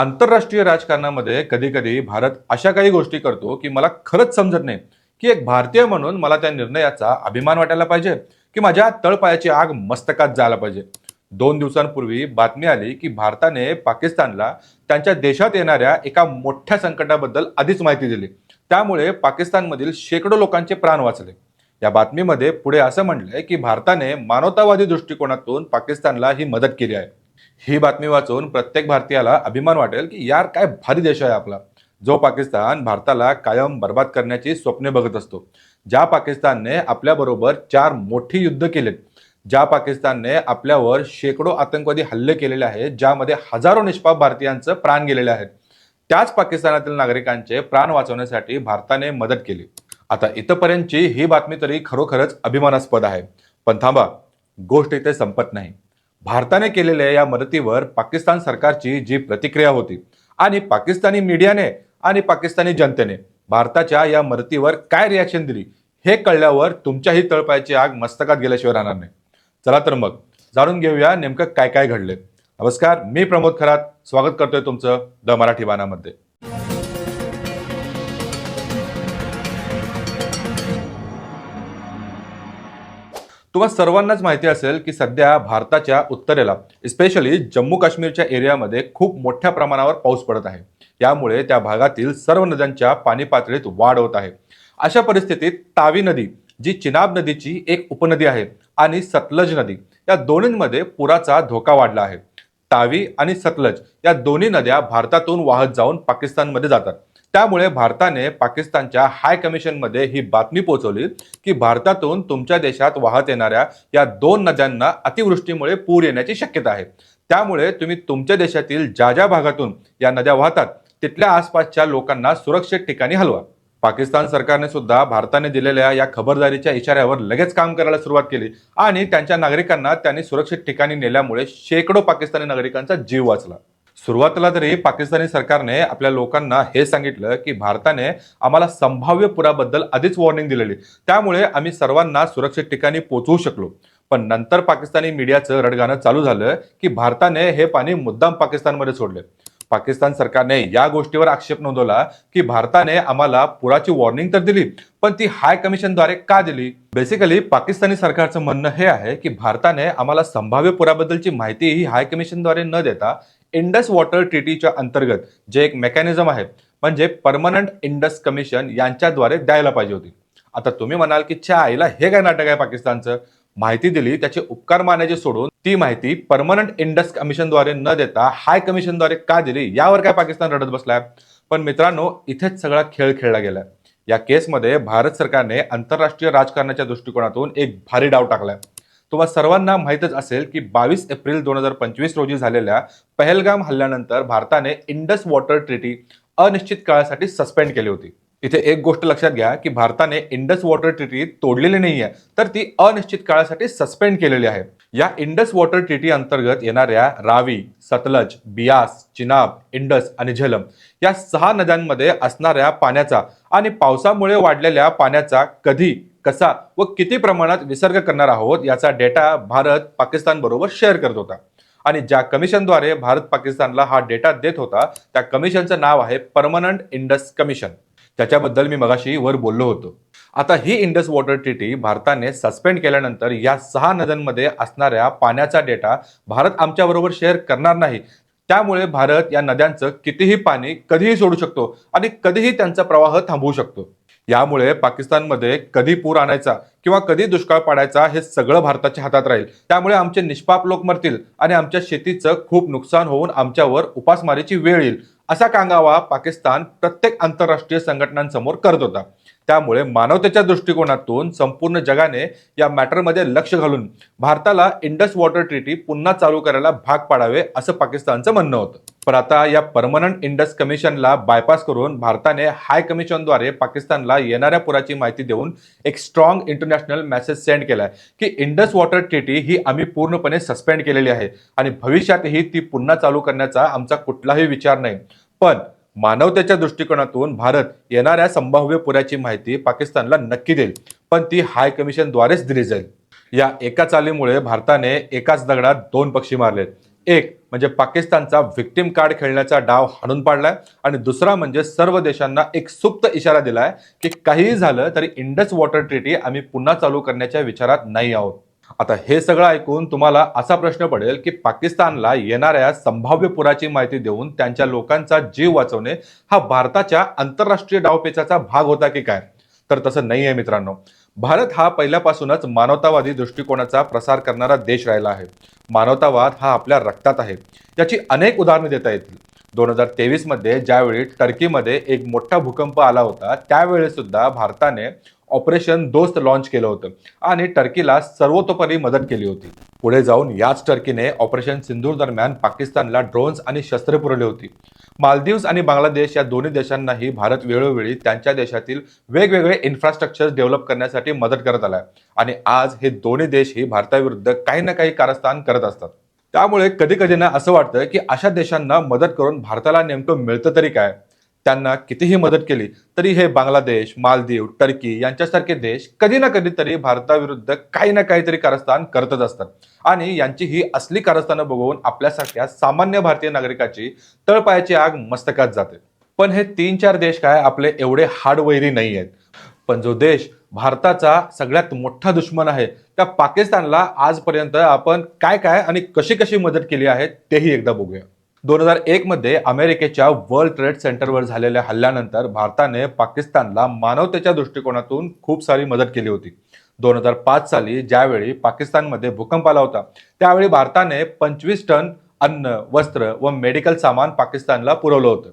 आंतरराष्ट्रीय राजकारणामध्ये कधी कधी भारत अशा काही गोष्टी करतो की मला खरंच समजत नाही की एक भारतीय म्हणून मला त्या निर्णयाचा अभिमान वाटायला पाहिजे की माझ्या तळपायाची आग मस्तकात जायला पाहिजे. दोन दिवसांपूर्वी बातमी आली की भारताने पाकिस्तानला त्यांच्या देशात येणाऱ्या एका मोठ्या संकटाबद्दल आधीच माहिती दिली. त्यामुळे पाकिस्तानमधील शेकडो लोकांचे प्राण वाचले. या बातमीमध्ये पुढे असं म्हटलंय की भारताने मानवतावादी दृष्टिकोनातून पाकिस्तानला ही मदत केली आहे. ही बातमी वाचून प्रत्येक भारतीयाला अभिमान वाटेल की यार काय भारी देश आहे आपला. जो पाकिस्तान भारताला कायम बर्बाद करण्याची स्वप्ने बघत असतो. ज्या पाकिस्तानने आपल्याबरोबर चार मोठी युद्ध केलेत. ज्या पाकिस्तानने आपल्यावर शेकडो आतंकवादी हल्ले केलेले आहेत ज्यामध्ये हजारो निष्पाप भारतीयांचं प्राण गेलेले आहेत. त्याच पाकिस्तानातील नागरिकांचे प्राण वाचवण्यासाठी भारताने मदत केली. आता इथपर्यंतची ही बातमी तरी खरोखरच अभिमानास्पद आहे. पण थांबा गोष्ट इथे संपत नाही. भारताने केलेल्या या मदतीवर पाकिस्तान सरकारची जी प्रतिक्रिया होती आणि पाकिस्तानी मीडियाने आणि पाकिस्तानी जनतेने भारताच्या या मदतीवर काय रिॲक्शन दिली हे कळल्यावर तुमच्याही तळपायाची आग मस्तकात गेल्याशिवाय राहणार नाही. चला तर मग जाणून घेऊया नेमकं काय काय घडले नमस्कार मी प्रमोद खरात स्वागत करतोय तुमचं द मराठी बाणामध्ये. तुम्हाला सर्वांनाच माहिती असेल की सध्या भारताच्या उत्तरेला स्पेशली जम्मू काश्मीरच्या एरियामध्ये खूप मोठ्या प्रमाणावर पाऊस पडत आहे. यामुळे त्या भागातील सर्व नद्यांच्या पाणी पातळीत वाढ होत आहे. अशा परिस्थितीत तावी नदी जी चिनाब नदीची एक उपनदी आहे आणि सतलज नदी या दोन्हींमध्ये पुराचा धोका वाढला आहे. तावी आणि सतलज या दोन्ही नद्या भारतातून वाहत जाऊन पाकिस्तानमध्ये जातात. त्यामुळे भारताने पाकिस्तानच्या हाय कमिशनमध्ये ही बातमी पोहोचवली की भारतातून तुमच्या देशात वाहत येणाऱ्या या दोन नद्यांना अतिवृष्टीमुळे पूर येण्याची शक्यता आहे. त्यामुळे तुम्ही तुमच्या देशातील ज्या ज्या भागातून या नद्या वाहतात तिथल्या आसपासच्या लोकांना सुरक्षित ठिकाणी हलवा. पाकिस्तान सरकारने सुद्धा भारताने दिलेल्या या खबरदारीच्या इशाऱ्यावर लगेच काम करायला सुरुवात केली आणि त्यांच्या नागरिकांना त्यांनी सुरक्षित ठिकाणी नेल्यामुळे शेकडो पाकिस्तानी नागरिकांचा जीव वाचला. सुरुवातीला तरी पाकिस्तानी सरकारने आपल्या लोकांना हे सांगितलं की भारताने आम्हाला संभाव्य पुराबद्दल आधीच वॉर्निंग दिलेली. त्यामुळे आम्ही सर्वांना सुरक्षित ठिकाणी पोहोचवू शकलो. पण नंतर पाकिस्तानी मीडियाचं रडगाणं चालू झालं की भारताने हे पाणी मुद्दाम पाकिस्तानमध्ये सोडले. पाकिस्तान सरकारने या गोष्टीवर आक्षेप नोंदवला की भारताने आम्हाला पुराची वॉर्निंग तर दिली पण ती हाय कमिशनद्वारे का दिली? बेसिकली पाकिस्तानी सरकारचं म्हणणं हे आहे की भारताने आम्हाला संभाव्य पुराबद्दलची माहिती ही हाय कमिशनद्वारे न देता इंडस वॉटर ट्रिटीच्या अंतर्गत जे एक मेकॅनिझम आहे म्हणजे परमनंट इंडस कमिशन यांच्याद्वारे द्यायला पाहिजे होती. आता तुम्ही म्हणाल की च्या आईला हे काय नाटक आहे पाकिस्तानचं? माहिती दिली त्याचे उपकार मानायचे सोडून ती माहिती परमनंट इंडस कमिशनद्वारे न देता हाय कमिशनद्वारे का दिली? यावर काय पाकिस्तान रडत बसलाय? पण मित्रांनो इथेच सगळा खेळ खेळला गेलाय. या केसमध्ये भारत सरकारने आंतरराष्ट्रीय राजकारणाच्या दृष्टिकोनातून एक भारी डाव टाकलाय. तुम्हाला सर्वांना माहीतच असेल की बावीस एप्रिल दोन हजार पंचवीस रोजी झालेल्या पहलगाम हल्ल्यानंतर भारताने इंडस वॉटर ट्रिटी अनिश्चित काळासाठी सस्पेंड केली होती. इथे एक गोष्ट लक्षात घ्या की भारताने इंडस वॉटर ट्रिटी तोडलेली नाही आहे तर ती अनिश्चित काळासाठी सस्पेंड केलेली आहे. या इंडस वॉटर ट्रिटी अंतर्गत येणाऱ्या रावी सतलज बियास चिनाब इंडस आणि झेलम या सहा नद्यांमध्ये असणाऱ्या पाण्याचा आणि पावसामुळे वाढलेल्या पाण्याचा कधी कसा व किती प्रमाणात विसर्ग करणार आहोत याचा डेटा भारत पाकिस्तान बरोबर शेअर करत होता. आणि ज्या कमिशनद्वारे भारत पाकिस्तानला हा डेटा देत होता त्या कमिशनचं नाव आहे परमनंट इंडस कमिशन त्याच्याबद्दल मी मगाशी वर बोललो होतो. आता ही इंडस वॉटर ट्रिटी भारताने सस्पेंड केल्यानंतर या सहा नद्यांमध्ये असणाऱ्या पाण्याचा डेटा भारत आमच्याबरोबर शेअर करणार नाही. त्यामुळे भारत या नद्यांचं कितीही पाणी कधीही सोडू शकतो आणि कधीही त्यांचा प्रवाह थांबवू शकतो. यामुळे पाकिस्तानमध्ये कधी पूर आणायचा किंवा कधी दुष्काळ पाडायचा हे सगळं भारताच्या हातात राहील. त्यामुळे आमचे निष्पाप लोक मरतील आणि आमच्या शेतीचं खूप नुकसान होऊन आमच्यावर उपासमारीची वेळ येईल असा कांगावा पाकिस्तान प्रत्येक आंतरराष्ट्रीय संघटनांसमोर करत होता. त्यामुळे मानवतेच्या दृष्टिकोनातून संपूर्ण जगाने या मॅटरमध्ये लक्ष घालून भारताला इंडस वॉटर ट्रीटी पुन्हा चालू करायला भाग पाडावे असं पाकिस्तानचं म्हणणं होतं. पण आता या परमनंट इंडस कमिशनला बायपास करून भारताने हाय कमिशनद्वारे पाकिस्तानला येणाऱ्या पुराची माहिती देऊन एक स्ट्रॉंग इंटरनॅशनल मेसेज सेंड केला आहे की इंडस वॉटर ट्रीटी ही आम्ही पूर्णपणे सस्पेंड केलेली आहे. आणि भविष्यातही ती पुन्हा चालू करण्याचा आमचा कुठलाही विचार नाही. पण मानवतेच्या दृष्टिकोनातून भारत येणाऱ्या संभाव्य पुराची माहिती पाकिस्तानला नक्की देईल. पण ती हाय कमिशनद्वारेच दिली जाईल. या एका चालीमुळे भारताने एकाच दगडात दोन पक्षी मारलेत. एक म्हणजे पाकिस्तानचा व्हिक्टिम कार्ड खेळण्याचा डाव हाणून पाडलाय. आणि दुसरा म्हणजे सर्व देशांना एक सुप्त इशारा दिलाय की काहीही झालं तरी इंडस वॉटर ट्रिटी आम्ही पुन्हा चालू करण्याच्या विचारात नाही आहोत. आता हे सगळं ऐकून तुम्हाला असा प्रश्न पडेल की पाकिस्तानला येणाऱ्या संभाव्य पुराची माहिती देऊन त्यांच्या लोकांचा जीव वाचवणे हा भारताच्या आंतरराष्ट्रीय डावपेचाचा भाग होता की काय? तर तसं नाही आहे मित्रांनो. भारत हा पहिल्यापासूनच मानवतावादी दृष्टिकोनाचा प्रसार करणारा देश राहिला आहे. मानवतावाद हा आपल्या रक्तात आहे. याची अनेक उदाहरणे देता येतील. दोन हजार तेवीसमध्ये ज्यावेळी टर्कीमध्ये एक मोठा भूकंप आला होता त्यावेळी सुद्धा भारताने ऑपरेशन दोस्त लॉन्च केलं होतं. आणि टर्कीला सर्वतोपरी मदत केली होती. पुढे जाऊन याच टर्कीने ऑपरेशन सिंधूर दरम्यान पाकिस्तानला ड्रोन्स आणि शस्त्रे पुरवली होती. मालदीव्स आणि बांगलादेश या दोन्ही देशांनाही भारत वेळोवेळी त्यांच्या देशातील वेगवेगळे इन्फ्रास्ट्रक्चर डेव्हलप करण्यासाठी मदत करत आलाय. आणि आज हे दोन्ही देशही भारताविरुद्ध काही ना काही कारस्थान करत असतात. त्यामुळे कधी कधी ना असं वाटतं की अशा देशांना मदत करून भारताला नेमकं मिळतं तरी काय? त्यांना कितीही मदत केली तरी हे बांगलादेश मालदीव टर्की यांच्यासारखे देश कधी ना कधीतरी भारताविरुद्ध काही ना काहीतरी कारस्थान करतच असतात. आणि यांची ही असली कारस्थानं बघून आपल्यासारख्या सामान्य भारतीय नागरिकाची तळपायाची आग मस्तकात जाते. पण हे तीन चार देश काय आपले एवढे हाडवैरी नाही आहेत. पण जो देश भारताचा सगळ्यात मोठा दुश्मन आहे त्या पाकिस्तानला आजपर्यंत आपण काय काय आणि कशी कशी मदत केली आहे तेही एकदा बघूया. दोन हजार एक मध्ये अमेरिकेच्या वर्ल्ड ट्रेड सेंटरवर झालेल्या हल्ल्यानंतर भारताने पाकिस्तानला मानवतेच्या दृष्टिकोनातून खूप सारी मदत केली होती. दोन हजार पाच साली ज्यावेळी पाकिस्तानमध्ये भूकंप आला होता त्यावेळी भारताने पंचवीस टन अन्न वस्त्र व मेडिकल सामान पाकिस्तानला पुरवलं होतं.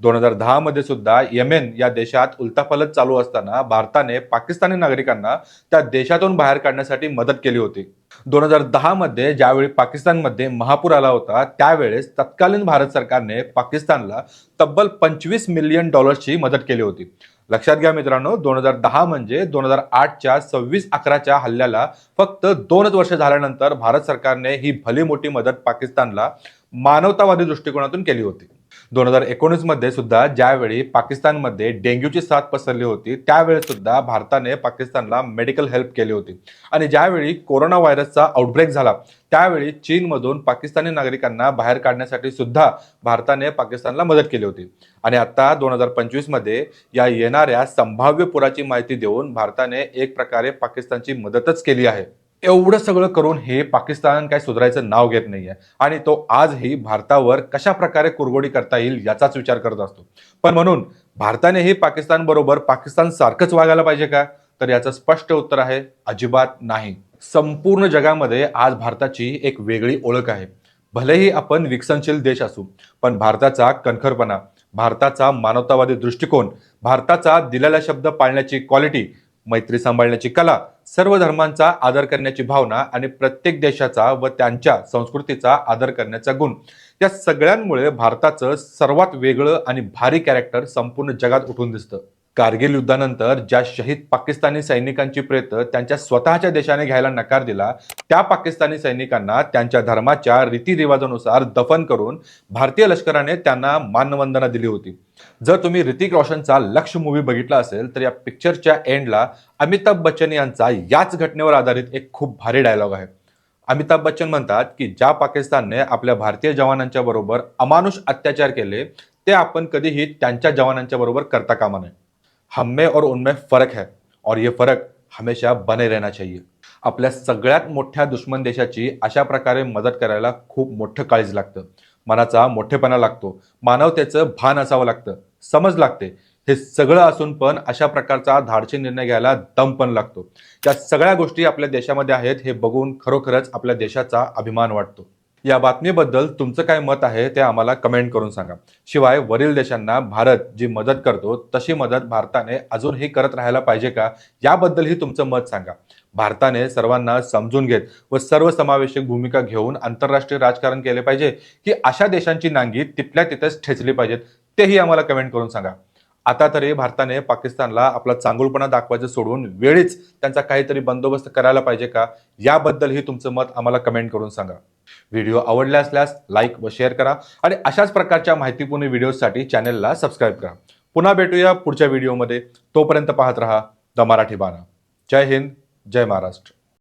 दोन हजार दहा मध्ये सुद्धा येमेन या देशात उलथापालथ चालू असताना भारताने पाकिस्तानी नागरिकांना त्या देशातून बाहेर काढण्यासाठी मदत केली होती. दोन हजार दहा मध्ये ज्यावेळी पाकिस्तानमध्ये महापूर आला होता त्यावेळेस तत्कालीन भारत सरकारने पाकिस्तानला तब्बल पंचवीस मिलियन डॉलर्सची मदत केली होती. लक्षात घ्या मित्रांनो दोन हजार दहा म्हणजे दोन हजार आठच्या सव्वीस अकराच्या हल्ल्याला फक्त दोनच वर्ष झाल्यानंतर भारत सरकारने ही भली मोठी मदत पाकिस्तानला मानवतावादी दृष्टिकोनातून केली होती. दोन हजार एकोणीसमध्ये सुद्धा ज्यावेळी पाकिस्तानमध्ये डेंग्यूची साथ पसरली होती त्यावेळी सुद्धा भारताने पाकिस्तानला मेडिकल हेल्प केली होती. आणि ज्यावेळी कोरोना व्हायरसचा आउटब्रेक झाला त्यावेळी चीनमधून पाकिस्तानी नागरिकांना बाहेर काढण्यासाठी सुद्धा भारताने पाकिस्तानला मदत केली होती. आणि आता दोन हजार पंचवीसमध्ये या येणाऱ्या संभाव्य पुराची माहिती देऊन भारताने एक प्रकारे पाकिस्तानची मदतच केली आहे. एवढं सगळं करून हे पाकिस्तान काय सुधारायचं नाव घेत नाहीये. आणि तो आजही भारतावर कशा प्रकारे कुरगोडी करता येईल याचाच विचार करत असतो. पण म्हणून भारतानेही पाकिस्तान बरोबर पाकिस्तान सारखंच वागायला पाहिजे का? तर याचं स्पष्ट उत्तर आहे अजिबात नाही. संपूर्ण जगामध्ये आज भारताची एक वेगळी ओळख आहे. भलेही आपण विकसनशील देश असू पण भारताचा कणखरपणा भारताचा मानवतावादी दृष्टिकोन भारताचा दिलेला शब्द पाळण्याची क्वालिटी मैत्री सांभाळण्याची कला सर्व धर्मांचा आदर करण्याची भावना आणि प्रत्येक देशाचा व त्यांच्या संस्कृतीचा आदर करण्याचा गुण. या सगळ्यांमुळे भारताचं सर्वात वेगळं आणि भारी कॅरेक्टर संपूर्ण जगात उठून दिसतं. कारगिल युद्धानंतर ज्या शहीद पाकिस्तानी सैनिकांची प्रेत त्यांच्या स्वतःच्या देशाने घ्यायला नकार दिला त्या पाकिस्तानी सैनिकांना त्यांच्या धर्माच्या रीतिरिवाजानुसार दफन करून भारतीय लष्कराने त्यांना मानवंदना दिली होती. जर तुम्ही ऋतिक रोशनचा लक्ष मूवी बघितला असेल तर या पिक्चरच्या एंडला अमिताभ बच्चन यांचा याच घटनेवर आधारित एक खूप भारी डायलॉग आहे. अमिताभ बच्चन म्हणतात की ज्या पाकिस्तानने आपल्या भारतीय जवानांच्या बरोबर अमानुष अत्याचार केले ते आपण कधीही त्यांच्या जवानांच्या बरोबर करता कामा नये. हम में और उनमें फरक है और ये फरक हमेशा बने रहना चाहिए. आपल्या सगळ्यात मोठ्या दुश्मन देशाची अशा प्रकारे मदत करायला खूप मोठं काळीज लागतं. मनाचा मोठेपणा लागतो. मानवतेचं भान असावं लागतं. समज लागते. हे सगळं असून पण अशा प्रकारचा धाडसी निर्णय घ्यायला दम पण लागतो. या सगळ्या गोष्टी आपल्या देशामध्ये आहेत हे बघून खरोखरच आपल्या देशाचा अभिमान वाटतो. या बातमीबद्दल तुमचं काय मत आहे ते आम्हाला कमेंट करून सांगा. शिवाय वरील देशांना भारत जी मदत करतो तशी मदत भारताने अजूनही करत राहायला पाहिजे का? याबद्दलही तुमचं मत सांगा. भारताने सर्वांना समजून घेत व सर्वसमावेशक भूमिका घेऊन आंतरराष्ट्रीय राजकारण केले पाहिजे की अशा देशांची नांगी तिथल्या तिथेच ठेचली पाहिजेत तेही आम्हाला कमेंट करून सांगा. आता तरी भारताने पाकिस्तानला आपला चांगुलपणा दाखवायचं सोडून वेळीच त्यांचा काहीतरी बंदोबस्त करायला पाहिजे का? याबद्दलही तुमचं मत आम्हाला कमेंट करून सांगा. व्हिडिओ आवडला असल्यास लाईक व शेअर करा आणि अशाच प्रकारच्या माहितीपूर्ण व्हिडिओसाठी चॅनेलला सबस्क्राईब करा. पुन्हा भेटूया पुढच्या व्हिडिओमध्ये. तोपर्यंत पाहत रहा द मराठी बाणा. जय हिंद जय महाराष्ट्र.